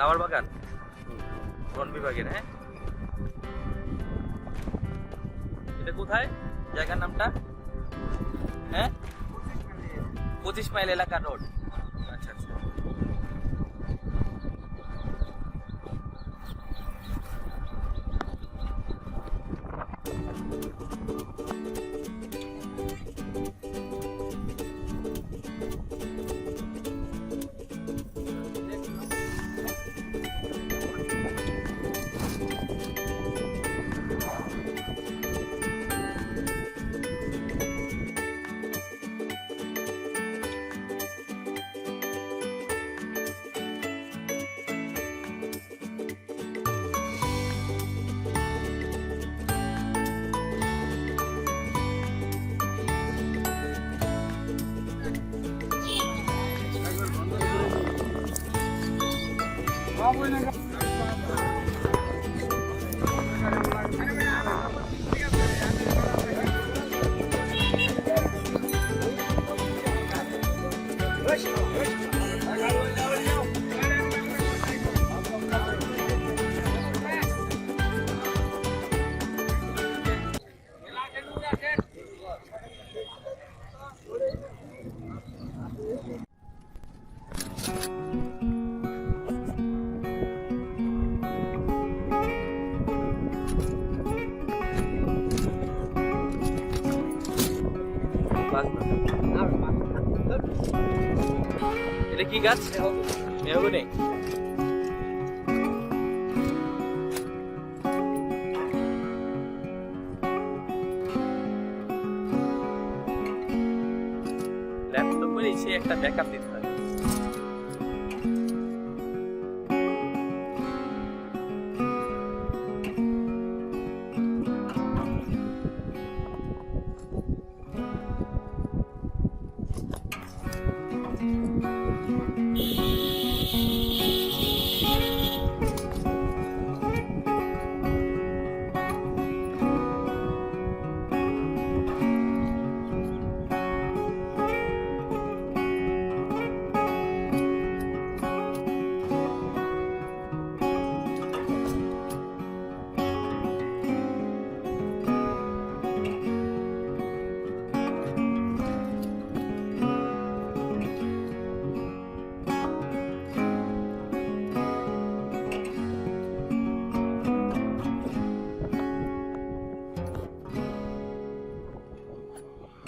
Rubber বাগান? বন বিভাগের হ্যাঁ? এটা কোথায়? জায়গার নামটা? হ্যাঁ? পঁচিশ মাইল এলাকা road. Oh, we're gonna go. এটা কি গাছ মেহগুনি ল্যাপটপ করে সে একটা ব্যাকআপ দিতে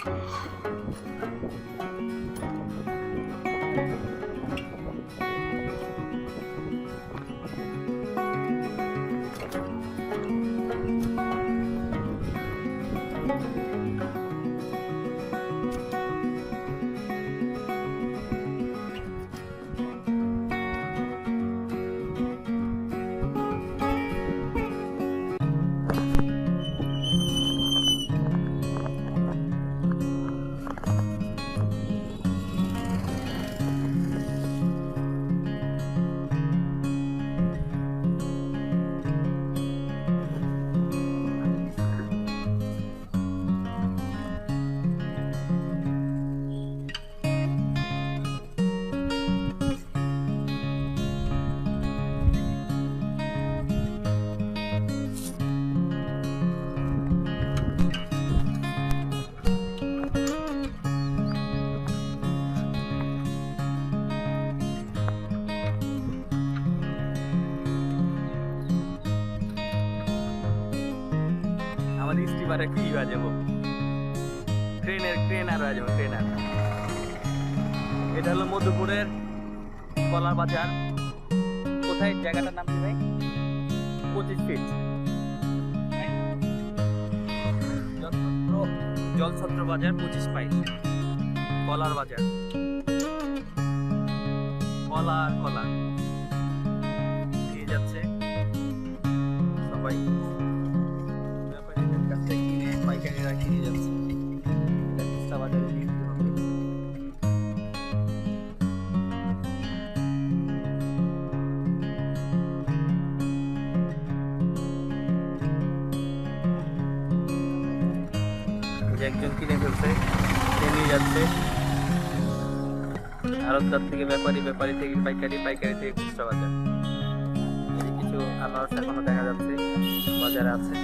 হবে আমাদের স্টিমারে কি বাজাবো ট্রেনের ট্রেনার বাজাবো ট্রেনার এটা হলো মধুপুরের কলার বাজার। কোথায় জায়গাটার নাম কি ভাই? পঁচিশ ফিট জলছত্র বাজার, পঁচিশ মাইল কলার বাজার। কলা আর কলা দিয়ে যাচ্ছে। সবাই পাইকারিরা কিনে যাচ্ছে। একজন কিনে ফেলছে, সে নিয়ে যাচ্ছে। আড়তদার থেকে ব্যাপারী ব্যাপারী থেকে পাইকারি পাইকারি থেকে খুচরা বাজার। আনারস এখনও দেখা যাচ্ছে, বাজারে আছে।